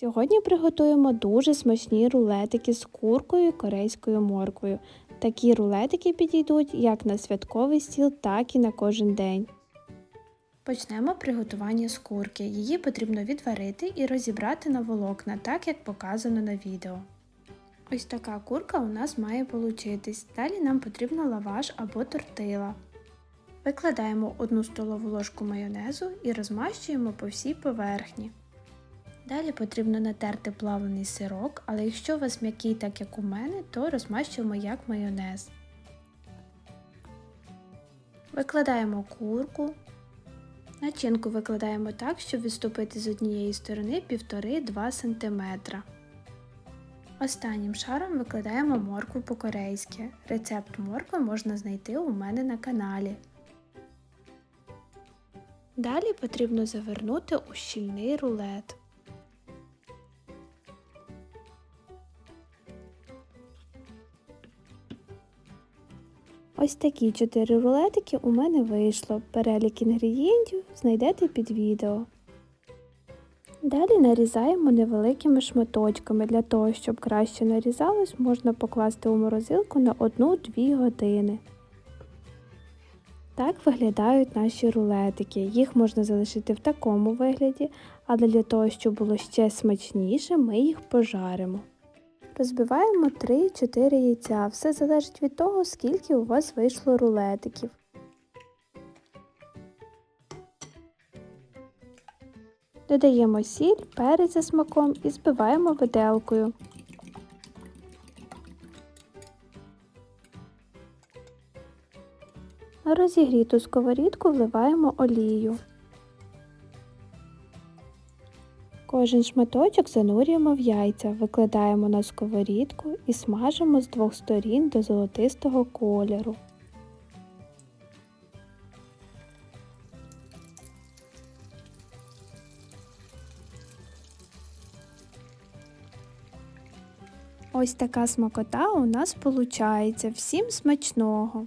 Сьогодні приготуємо дуже смачні рулетики з куркою і корейською морквою. Такі рулетики підійдуть як на святковий стіл, так і на кожен день. Почнемо приготування з курки. Її потрібно відварити і розібрати на волокна, так як показано на відео. Ось така курка у нас має получитись. Далі нам потрібно лаваш або тортила. Викладаємо 1 столову ложку майонезу і розмащуємо по всій поверхні. Далі потрібно натерти плавлений сирок, але якщо у вас м'який, так як у мене, то розмащуємо як майонез. Викладаємо курку. Начинку викладаємо так, щоб відступити з однієї сторони 1,5-2 см. Останнім шаром викладаємо моркву по-корейськи. Рецепт моркви можна знайти у мене на каналі. Далі потрібно завернути у щільний рулет. Ось такі 4 рулетики у мене вийшло. Перелік інгредієнтів знайдете під відео. Далі нарізаємо невеликими шматочками. Для того, щоб краще нарізалось, можна покласти у морозилку на 1-2 години. Так виглядають наші рулетики. Їх можна залишити в такому вигляді, але для того, щоб було ще смачніше, ми їх пожаримо. Розбиваємо 3-4 яйця. Все залежить від того, скільки у вас вийшло рулетиків. Додаємо сіль, перець за смаком і збиваємо виделкою. На розігріту сковорідку вливаємо олію. Кожен шматочок занурюємо в яйця, викладаємо на сковорідку і смажимо з двох сторін до золотистого кольору. Ось така смакота у нас виходить. Всім смачного!